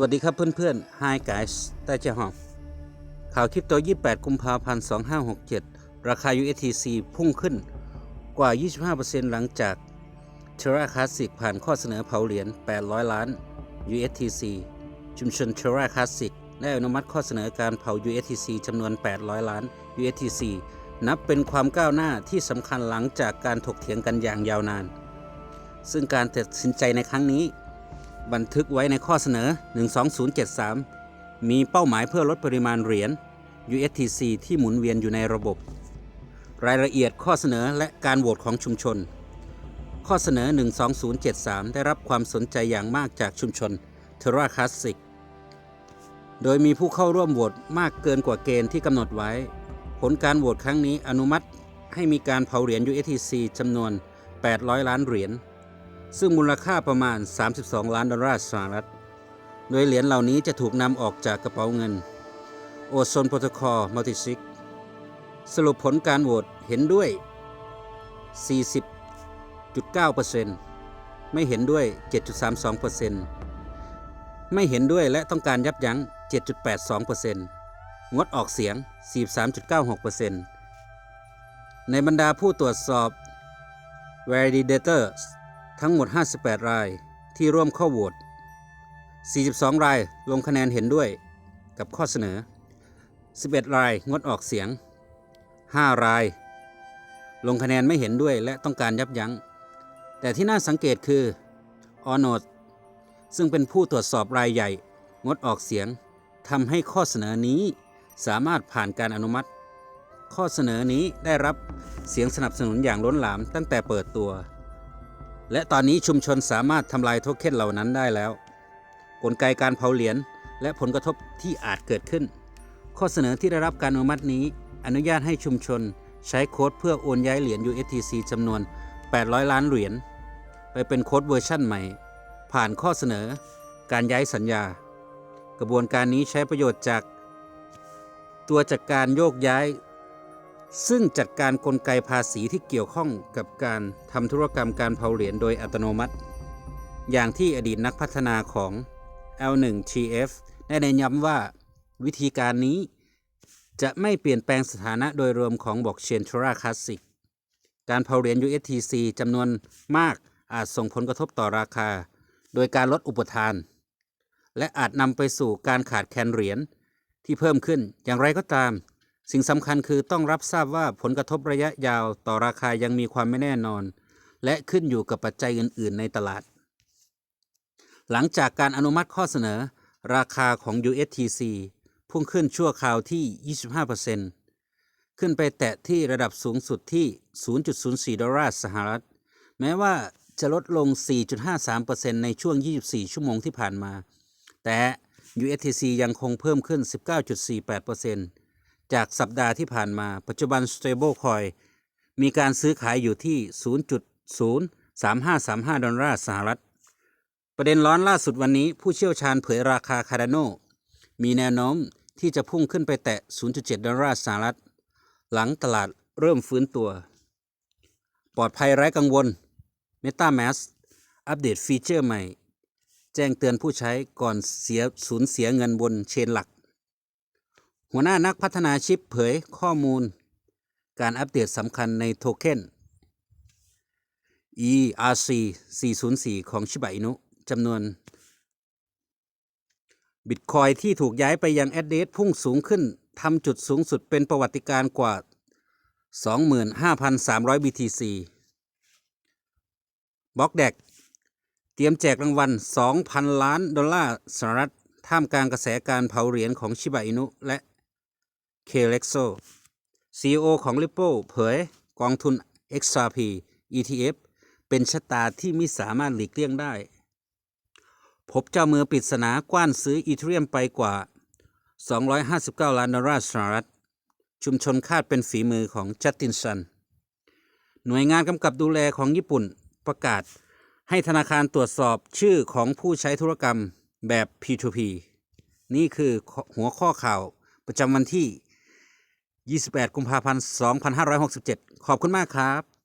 วัสดีครับเพื่อนๆ Hi guys ต้เจ้าหอมข่าวคลิปโต 28 กุมภาพันธ์ 2567 ราคา USTC พุ่งขึ้นกว่า 25%หลังจาก Terra Classic ผ่านข้อเสนอเผาเหรียญ 800 ล้าน USTC ชุมชน Terra Classic ได้อนุมัติข้อเสนอการเผา USTC จำนวน 800 ล้าน USTC นับเป็นความก้าวหน้าที่สำคัญหลังจากการถกเถียงกันอย่างยาวนาน ซึ่งการตัดสินใจในครั้งนี้ บันทึกไว้ในข้อเสนอ 12073 มีเป้าหมายเพื่อลดปริมาณเหรียญ USTC ที่หมุนเวียนอยู่ในระบบ รายละเอียดข้อเสนอและการโหวตของชุมชน ข้อเสนอ 12073 ได้รับความสนใจอย่างมากจากชุมชน Terra Classic โดยมีผู้เข้าร่วมโหวตมากเกินกว่าเกณฑ์ที่กำหนดไว้ ผลการโหวตครั้งนี้อนุมัติให้มีการเผาเหรียญ USTC จำนวน 800 ล้านเหรียญ ซึ่งมูลค่าประมาณ 32 ล้านดอลลาร์สหรัฐ โดยเหรียญเหล่านี้จะถูกนำออกจากกระเป๋าเงิน โอโซนโปรโตคอลมัลติซิก สรุปผลการโหวตเห็นด้วย 40.9%ไม่เห็นด้วย 7.32%ไม่เห็นด้วยและต้องการยับยั้ง 7.82%งดออกเสียง 43.96%ในบรรดาผู้ตรวจสอบ validators ทั้งหมด 58 รายที่ร่วมข้าโหวต 42 รายลงคะแนนเห็นด้วยกับข้อเสนอ 11 รายงดออกเสียง 5 ราย ลงคะแนนไม่เห็นด้วยและต้องการยับยั้ง แต่ที่น่าสังเกตคือออนอดซึ่งเป็นผู้ตรวจสอบรายใหญ่ งดออกเสียงทำให้ข้อเสนอนี้สามารถผ่านการอนุมัติ ข้อเสนอนี้ได้รับเสียงสนับสนุนอย่างล้นหลามตั้งแต่เปิดตัว และตอนนี้ชุมชนสามารถทำลายโทเค็นเหล่านั้นได้แล้ว กลไกการเผาเหรียญและผลกระทบที่อาจเกิดขึ้น ข้อเสนอที่ได้รับการอนุมัตินี้ อนุญาตให้ชุมชนใช้โค้ดเพื่อโอนย้ายเหรียญ USTC จำนวน 800 ล้านเหรียญไปเป็นโค้ดเวอร์ชั่นใหม่ ผ่านข้อเสนอการย้ายสัญญา กระบวนการนี้ใช้ประโยชน์จาก ตัวจัดการโยกย้าย ซึ่งจัดการกลไกภาษีที่เกี่ยวข้องกับการทำธุรกรรมการเผาเหรียญโดยอัตโนมัติ อย่างที่อดีตนักพัฒนาของ L1TF ได้แนะย้ำว่าวิธีการนี้จะไม่เปลี่ยนแปลงสถานะโดยรวมของบล็อกเชน Terra Classic การเผาเหรียญ USTC จำนวนมากอาจส่งผลกระทบต่อราคา โดยการลดอุปทาน และอาจนำไปสู่การขาดแคลนเหรียญที่เพิ่มขึ้นอย่างไรก็ตาม สิ่งสำคัญคือต้องรับทราบว่าผลกระทบระยะยาวต่อราคายังมีความไม่แน่นอน และขึ้นอยู่กับปัจจัยอื่น ๆ ในตลาด หลังจากการอนุมัติข้อเสนอ ราคาของ USTC พุ่งขึ้นชั่วคราวที่ 25%ขึ้นไปแตะที่ระดับสูงสุดที่ 0.04 ดอลลาร์สหรัฐ แม้ว่าจะลดลง 4.53%ในช่วง 24 ชั่วโมงที่ผ่านมา แต่ USTC ยังคงเพิ่มขึ้น 19.48% จากสัปดาห์ที่ผ่านมา ปัจจุบัน Stablecoin มีการซื้อขายอยู่ที่ 0.03535 ดอลลาร์สหรัฐ ประเด็นร้อนล่าสุดวันนี้ผู้เชี่ยวชาญเผยราคาคาร์ดาโนมีแนวโน้มที่จะพุ่งขึ้นไปแตะ 0.7 ดอลลาร์สหรัฐ หลังตลาดเริ่มฟื้นตัว ปลอดภัยไร้กังวล MetaMask อัปเดตฟีเจอร์ใหม่ แจ้งเตือนผู้ใช้ก่อนเสียสูญเสียเงินบนเชนหลัก หัวหน้านักพัฒนาชิปเผยข้อมูล การอัปเดตสำคัญในโทเค็น ERC 404 ของชิบะอินุจำนวน บิตคอยที่ถูกย้ายไปยังแอดเดสพุ่งสูงขึ้นทำจุดสูงสุดเป็นประวัติการณ์กว่า 25,300 BTC บล็อกแดกเตรียมแจกรางวัล 2,000 ล้านดอลลาร์สหรัฐ ท่ามกลางกระแสการเผาเหรียญของชิบะอินุ และ k l e x o CEO ของ Ripple เผยกองทุน XRP ETF เป็นชะตาที่ไม่สามารถหลีกเลี่ยงได้ พบเจ้ามือปริศนากว้านซื้ออีเทเรียมไปกว่า 259 ล้านดอลลาร์สหรัฐ ชุมชนคาดเป็นฝีมือของจัสตินซัน หน่วยงานกำกับดูแลของญี่ปุ่นประกาศให้ธนาคารตรวจสอบชื่อของผู้ใช้ธุรกรรมแบบ P2P นี่คือหัวข้อข่าวประจำวันที่ 28 กุมภาพันธ์ 2567 ขอบคุณมากครับ